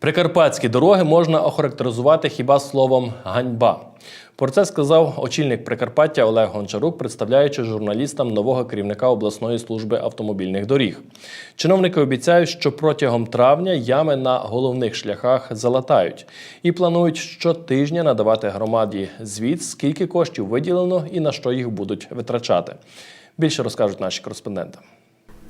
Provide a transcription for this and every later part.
Прикарпатські дороги можна охарактеризувати хіба словом ганьба. Про це сказав очільник Прикарпаття Олег Гончарук, представляючи журналістам нового керівника обласної служби автомобільних доріг. Чиновники обіцяють, що протягом травня ями на головних шляхах залатають і планують щотижня надавати громаді звіт, скільки коштів виділено і на що їх будуть витрачати. Більше розкажуть наші кореспонденти.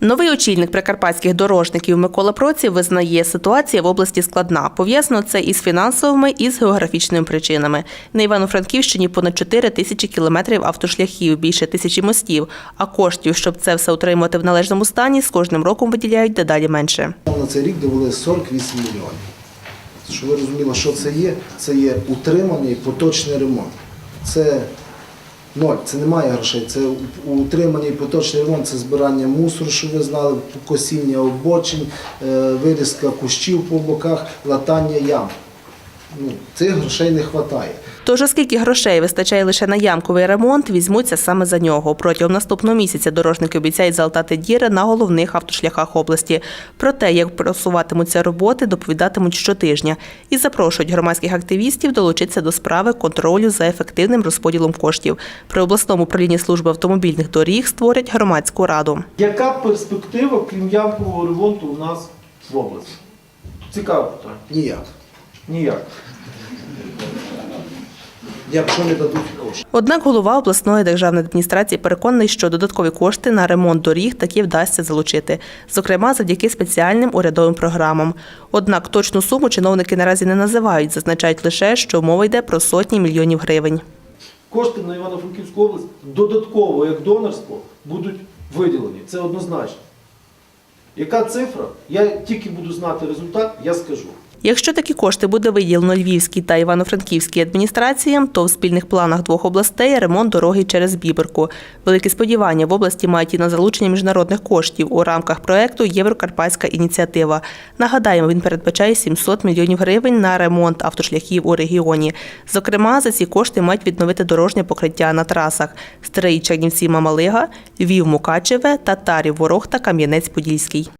Новий очільник прикарпатських дорожників Микола Проців визнає, ситуація в області складна. Пов'язано це із фінансовими і з географічними причинами. На Івано-Франківщині понад 4 тисячі кілометрів автошляхів, більше тисячі мостів. А коштів, щоб це все утримувати в належному стані, з кожним роком виділяють дедалі менше. На цей рік довели 48 мільйонів. Щоб ви розуміли, що це є? Це є утриманий поточний ремонт. Це ноль, це немає грошей. Це утриманий поточний ремонт, це збирання мусору, що ви знали, косіння обочин, е, вирізка кущів по боках, латання ям. Ну, цих грошей не вистачає. Тож, оскільки грошей вистачає лише на ямковий ремонт, візьмуться саме за нього. Протягом наступного місяця дорожники обіцяють залатати діри на головних автошляхах області. Про те, як просуватимуться роботи, доповідатимуть щотижня і запрошують громадських активістів долучитися до справи контролю за ефективним розподілом коштів. При обласному управлінні служби автомобільних доріг створять громадську раду. Яка перспектива, крім ямкового ремонту, у нас в області? Цікаве питання. Ніяк. Ніяк. Якщо не дадуть кошти. Однак голова обласної державної адміністрації переконаний, що додаткові кошти на ремонт доріг таки вдасться залучити, зокрема завдяки спеціальним урядовим програмам. Однак точну суму чиновники наразі не називають, зазначають лише, що мова йде про сотні мільйонів гривень. Кошти на Івано-Франківську область додатково, як донорство, будуть виділені. Це однозначно. Яка цифра? Я тільки буду знати результат, я скажу. Якщо такі кошти буде виділено Львівській та Івано-Франківській адміністраціям, то в спільних планах двох областей ремонт дороги через Біберку. Великі сподівання в області мають і на залучення міжнародних коштів у рамках проекту Єврокарпатська ініціатива. Нагадаємо, він передбачає 700 мільйонів гривень на ремонт автошляхів у регіоні. Зокрема, за ці кошти мають відновити дорожнє покриття на трасах Старий Чернівці Мамалига, Львів Мукачеве, Татарів Ворохта, Кам'янець Подільський.